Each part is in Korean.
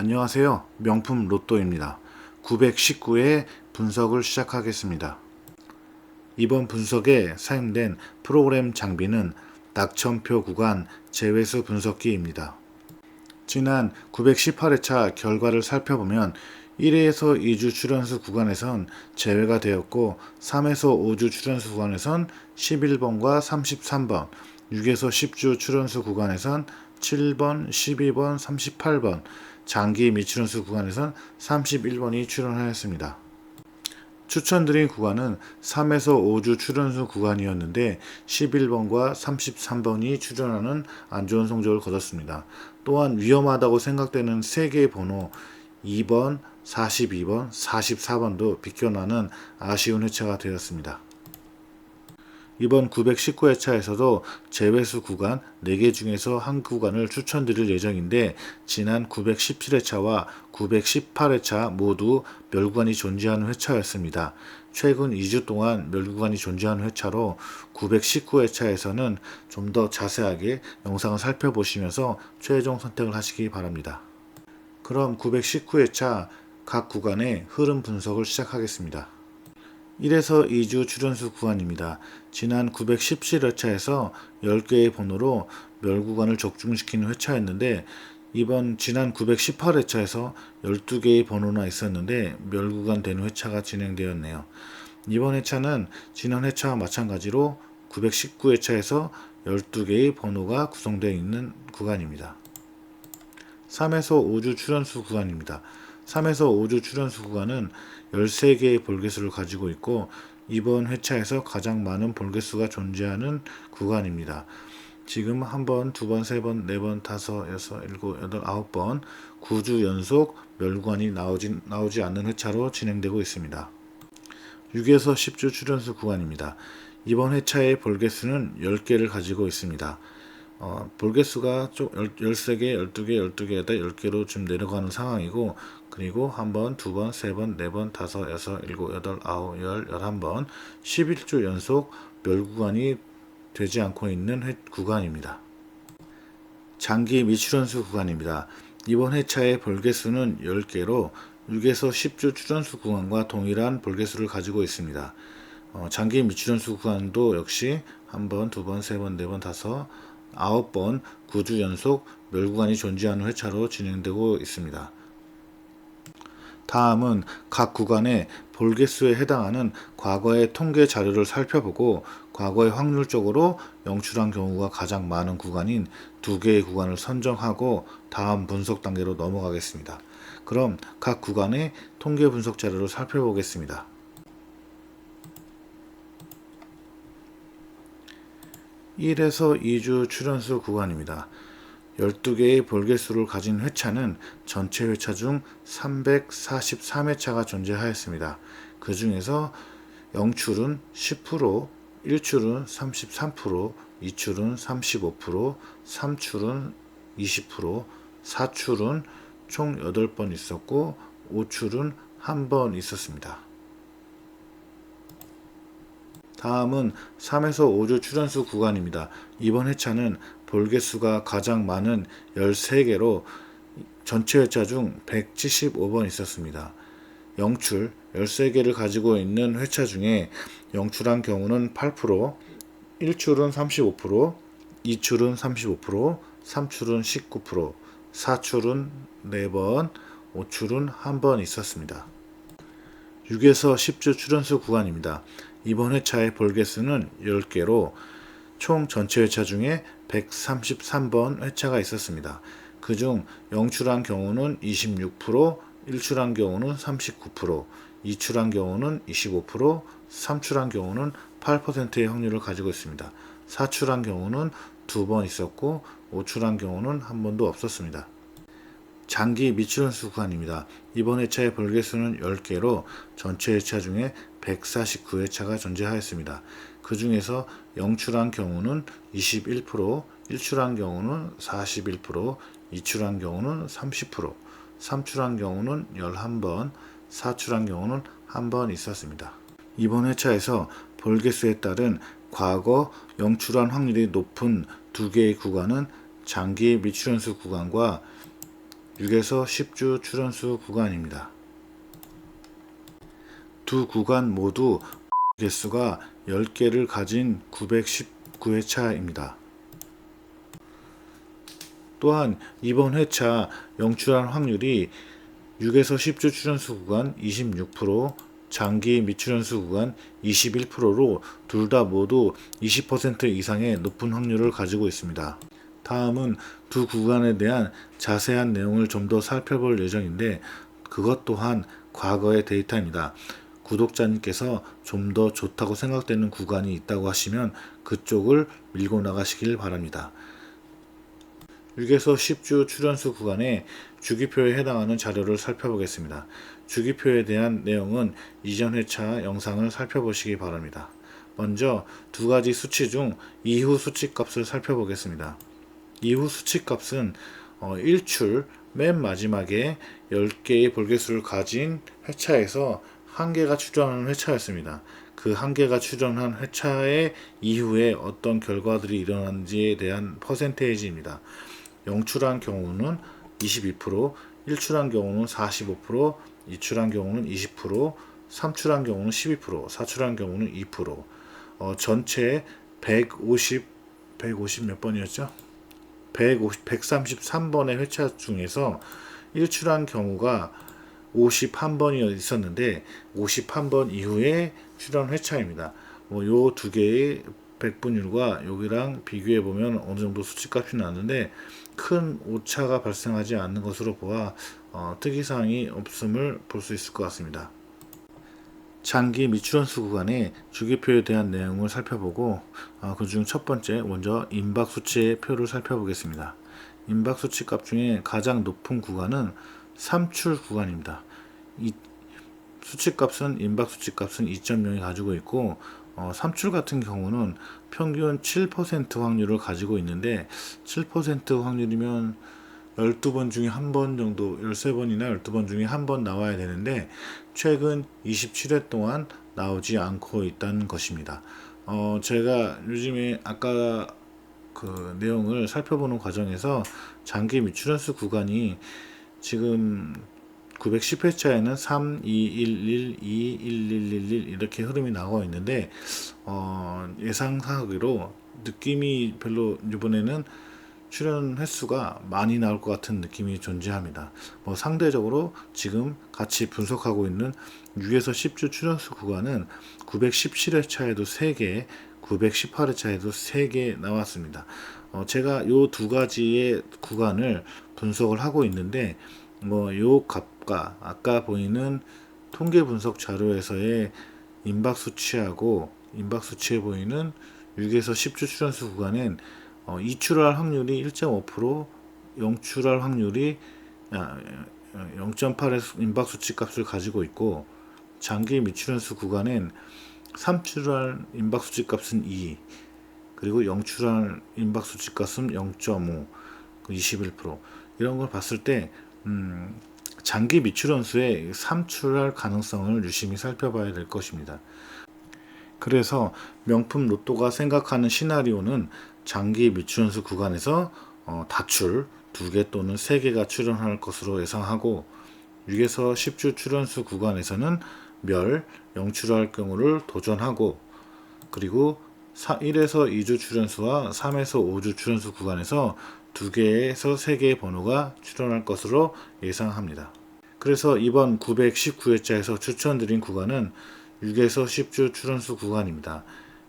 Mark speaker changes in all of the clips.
Speaker 1: 안녕하세요. 명품 로또입니다. 919의 분석을 시작하겠습니다. 이번 분석에 사용된 프로그램 장비는 낙천표 구간 제외수 분석기입니다. 지난 918회차 결과를 살펴보면 1회에서 2주 출연수 구간에선 제외가 되었고 3에서 5주 출연수 구간에선 11번과 33번, 6에서 10주 출연수 구간에선 7번, 12번, 38번, 장기 미출연수 구간에선 31번이 출연하였습니다. 추천드린 구간은 3에서 5주 출연수 구간이었는데 11번과 33번이 출연하는 안 좋은 성적을 거뒀습니다. 또한 위험하다고 생각되는 3개의 번호 2번, 42번, 44번도 비껴나는 아쉬운 회차가 되었습니다. 이번 919회차에서도 제외수 구간 4개 중에서 한 구간을 추천드릴 예정인데 지난 917회차와 918회차 모두 멸구간이 존재하는 회차였습니다. 최근 2주 동안 멸구간이 존재하는 회차로 919회차에서는 좀 더 자세하게 영상을 살펴보시면서 최종 선택을 하시기 바랍니다. 그럼 919회차 각 구간의 흐름 분석을 시작하겠습니다. 1에서 2주 출연수 구간입니다. 지난 917회차에서 10개의 번호로 멸구간을 적중시키는 회차였는데 이번 지난 918회차에서 12개의 번호나 있었는데 멸구간 되는 회차가 진행되었네요. 이번 회차는 지난 회차와 마찬가지로 919회차에서 12개의 번호가 구성되어 있는 구간입니다. 3에서 5주 출연수 구간입니다. 3에서 5주 출연수 구간은 13개의 볼개수를 가지고 있고 이번 회차에서 가장 많은 볼개수가 존재하는 구간입니다. 지금 한 번, 두 번, 세 번, 네 번, 다섯, 여섯, 일곱, 여덟, 아홉 번 9주 연속 멸관이 나오지, 나오지 않는 회차로 진행되고 있습니다. 6에서 10주 출연수 구간입니다. 이번 회차의 볼개수는 10개를 가지고 있습니다. 어, 볼개수가 좀 13개, 12개, 12개, 10개로 좀 내려가는 상황이고 그리고 한 번, 두 번, 세 번, 네 번, 다섯, 여섯, 일곱, 여덟, 아홉, 열, 열한 번 11주 연속 멸 구간이 되지 않고 있는 회, 구간입니다. 장기 미출연수 구간입니다. 이번 회차의 볼개수는 10개로 6에서 10주 출연수 구간과 동일한 볼개수를 가지고 있습니다. 어, 장기 미출연수 구간도 역시 한 번, 두 번, 세 번, 네 번, 다섯, 아홉 번 9주 연속 멸구간이 존재하는 회차로 진행되고 있습니다. 다음은 각 구간의 볼개수에 해당하는 과거의 통계 자료를 살펴보고 과거의 확률적으로 영출한 경우가 가장 많은 구간인 두 개의 구간을 선정하고 다음 분석 단계로 넘어가겠습니다. 그럼 각 구간의 통계 분석 자료를 살펴보겠습니다. 1에서 2주 출연수 구간입니다. 12개의 볼개수를 가진 회차는 전체 회차 중 343회차가 존재하였습니다. 그 중에서 0출은 10%, 1출은 33%, 2출은 35%, 3출은 20%, 4출은 총 8번 있었고 5출은 한번 있었습니다. 다음은 3에서 5주 출연수 구간입니다. 이번 회차는 볼개수가 가장 많은 13개로 전체 회차 중 175번 있었습니다. 영출 13개를 가지고 있는 회차 중에 영출한 경우는 8%, 1출은 35%, 2출은 35%, 3출은 19%, 4출은 4번, 5출은 1번 있었습니다. 6에서 10주 출연수 구간입니다. 이번 회차의 볼개수는 10개로 총 전체 회차 중에 133번 회차가 있었습니다. 그중 영출한 경우는 26%, 1출한 경우는 39%, 2출한 경우는 25%, 3출한 경우는 8%의 확률을 가지고 있습니다. 4출한 경우는 두 번 있었고 5출한 경우는 한 번도 없었습니다. 장기 미출연수 구간입니다. 이번 회차의 볼개수는 10개로 전체 회차 중에 149회차가 존재하였습니다. 그 중에서 영출한 경우는 21%, 1출한 경우는 41%, 2출한 경우는 30%, 3출한 경우는 11번, 4출한 경우는 한 번 있었습니다. 이번 회차에서 볼개수에 따른 과거 영출한 확률이 높은 두 개의 구간은 장기 미출연수 구간과 6에서 10주 출연수 구간입니다. 두 구간 모두 개수가 10개를 가진 919회차입니다. 또한 이번 회차 영출한 확률이 6에서 10주 출연수 구간 26%, 장기 미출연수 구간 21%로 둘 다 모두 20% 이상의 높은 확률을 가지고 있습니다. 다음은 두 구간에 대한 자세한 내용을 좀 더 살펴볼 예정인데 그것 또한 과거의 데이터입니다. 구독자님께서 좀 더 좋다고 생각되는 구간이 있다고 하시면 그쪽을 밀고 나가시길 바랍니다. 6에서 10주 출연수 구간의 주기표에 해당하는 자료를 살펴보겠습니다. 주기표에 대한 내용은 이전 회차 영상을 살펴보시기 바랍니다. 먼저 두 가지 수치 중 이후 수치 값을 살펴보겠습니다. 이후 수치 값은 어, 1출 맨 마지막에 10개의 볼개수를 가진 회차에서 한 개가 출전하는 회차였습니다. 그 한 개가 출전한 회차의 이후에 어떤 결과들이 일어난지에 대한 퍼센테이지입니다. 영출한 경우는 22%, 1출한 경우는 45%, 2출한 경우는 20%, 3출한 경우는 12%, 4출한 경우는 2%. 어, 전체 150, 150 몇 번이었죠? 150, 133번의 회차 중에서 1출한 경우가 51번이 있었는데 51번 이후에 출연 회차입니다. 뭐 요 두 개의 백분율과 여기랑 비교해 보면 어느 정도 수치값이 나는데 큰 오차가 발생하지 않는 것으로 보아 어, 특이사항이 없음을 볼 수 있을 것 같습니다. 장기 미출원수 구간의 주기표에 대한 내용을 살펴보고 어, 그중 첫 번째 먼저 임박 수치의 표를 살펴보겠습니다. 임박 수치 값 중에 가장 높은 구간은 3출 구간입니다. 이 수치 값은 임박 수치 값은 2.0이 가지고 있고 어, 3출 같은 경우는 평균 7% 확률을 가지고 있는데 7% 확률이면 12번 중에 한 번 정도 13번이나 12번 중에 한 번 나와야 되는데 최근 27회 동안 나오지 않고 있다는 것입니다. 어, 제가 요즘에 아까 그 내용을 살펴보는 과정에서 장기 미출연수 구간이 지금 910회차에는 3, 2, 1, 1, 2, 1, 1, 1, 1 이렇게 흐름이 나오고 있는데 어, 예상하기로 느낌이 별로 이번에는 출연 횟수가 많이 나올 것 같은 느낌이 존재합니다. 뭐 상대적으로 지금 같이 분석하고 있는 6에서 10주 출연수 구간은 917회차에도 3개, 918회차에도 3개 나왔습니다. 어, 제가 요두 가지의 구간을 분석을 하고 있는데 뭐 요 값과 아까 보이는 통계 분석 자료에서의 임박 수치하고 임박 수치에 보이는 6에서 10주 출연수 구간은 어, 이출할 확률이 1.5%, 영출할 확률이 0.8의 임박 수치 값을 가지고 있고 장기 미출연수 구간엔 3출할 임박 수치 값은 2, 그리고 영출할 임박 수치 값은 0.5, 21% 이런 걸 봤을 때 음, 장기 미출연수의 3출할 가능성을 유심히 살펴봐야 될 것입니다. 그래서 명품 로또가 생각하는 시나리오는 장기 미출연수 구간에서 어, 다출 2개 또는 3개가 출연할 것으로 예상하고 6에서 10주 출연수 구간에서는 멸, 영출할 경우를 도전하고 그리고 1에서 2주 출연수와 3에서 5주 출연수 구간에서 2개에서 3개의 번호가 출연할 것으로 예상합니다. 그래서 이번 919회차에서 추천드린 구간은 6에서 10주 출연수 구간입니다.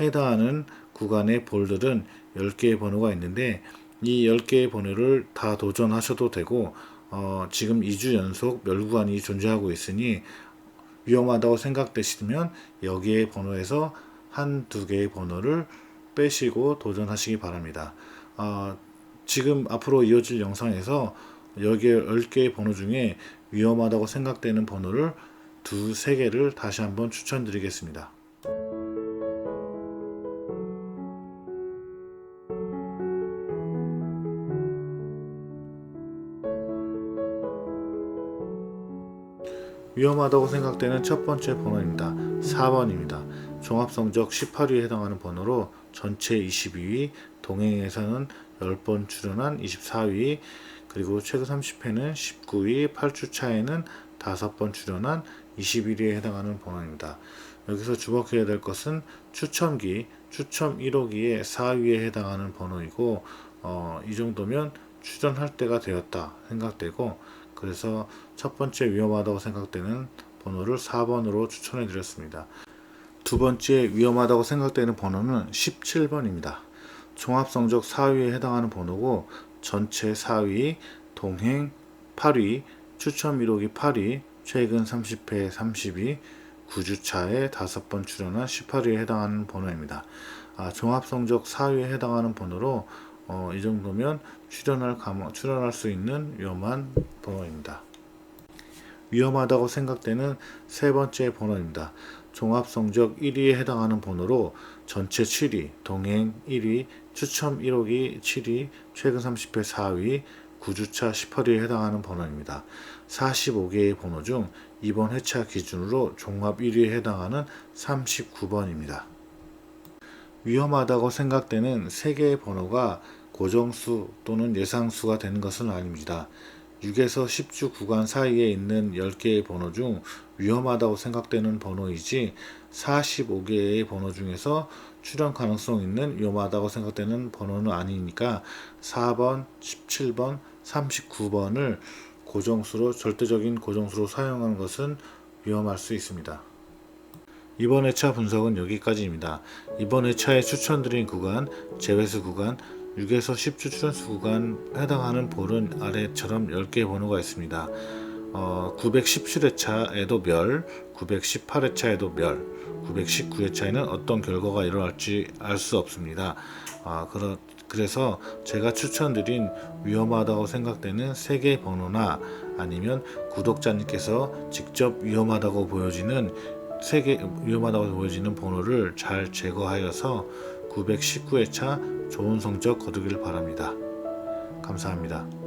Speaker 1: 해당하는 구간의 볼들은 10개의 번호가 있는데 이 10개의 번호를 다 도전하셔도 되고 어, 지금 2주 연속 멸구간이 존재하고 있으니 위험하다고 생각되시면 여기에 번호에서 한 두 개의 번호를 빼시고 도전하시기 바랍니다. 어, 지금 앞으로 이어질 영상에서 여기 10개의 번호 중에 위험하다고 생각되는 번호를 두 세 개를 다시 한번 추천드리겠습니다. 위험하다고 생각되는 첫 번째 번호입니다. 4번입니다. 종합성적 18위에 해당하는 번호로 전체 22위, 동행에서는 10번 출연한 24위, 그리고 최근 30회는 19위 8주 차에는 5번 출연한 21위에 해당하는 번호입니다. 여기서 주목해야 될 것은 추첨기, 추첨 1호기의 4위에 해당하는 번호이고 어, 이 정도면 출연할 때가 되었다 생각되고 그래서 첫 번째 위험하다고 생각되는 번호를 4번으로 추천해 드렸습니다. 두 번째 위험하다고 생각되는 번호는 17번입니다. 종합 성적 4위에 해당하는 번호고 전체 4위, 동행 8위, 추첨 1호기 8위, 최근 30회 30위, 9주차에 5번 출연한 18위에 해당하는 번호입니다. 아, 종합 성적 4위에 해당하는 번호로 어, 이 정도면 출연할 감, 출연할 수 있는 위험한 번호입니다. 위험하다고 생각되는 세 번째 번호입니다. 종합 성적 1위에 해당하는 번호로 전체 7위, 동행 1위, 추첨 1호기 7위, 최근 30회 4위, 9주차 18위에 해당하는 번호입니다. 45개의 번호 중 이번 회차 기준으로 종합 1위에 해당하는 39번입니다. 위험하다고 생각되는 3개의 번호가 고정수 또는 예상수가 되는 것은 아닙니다. 6에서 10주 구간 사이에 있는 10개의 번호 중 위험하다고 생각되는 번호이지 45개의 번호 중에서 출현 가능성 있는 위험하다고 생각되는 번호는 아니니까 4번, 17번, 39번을 고정수로 절대적인 고정수로 사용하는 것은 위험할 수 있습니다. 이번 회차 분석은 여기까지입니다. 이번 회차에 추천드린 구간, 제외수 구간, 6에서 10주 출연수 구간 해당하는 볼은 아래처럼 10개의 번호가 있습니다. 어, 917회차에도 멸, 918회차에도 멸, 919회차에는 어떤 결과가 일어날지 알 수 없습니다. 아, 그러, 그래서 제가 추천드린 위험하다고 생각되는 3개의 번호나 아니면 구독자님께서 직접 위험하다고 보여지는 세개 위험하다고 보여지는 번호를 잘 제거하여서 919회차 좋은 성적 거두길 바랍니다. 감사합니다.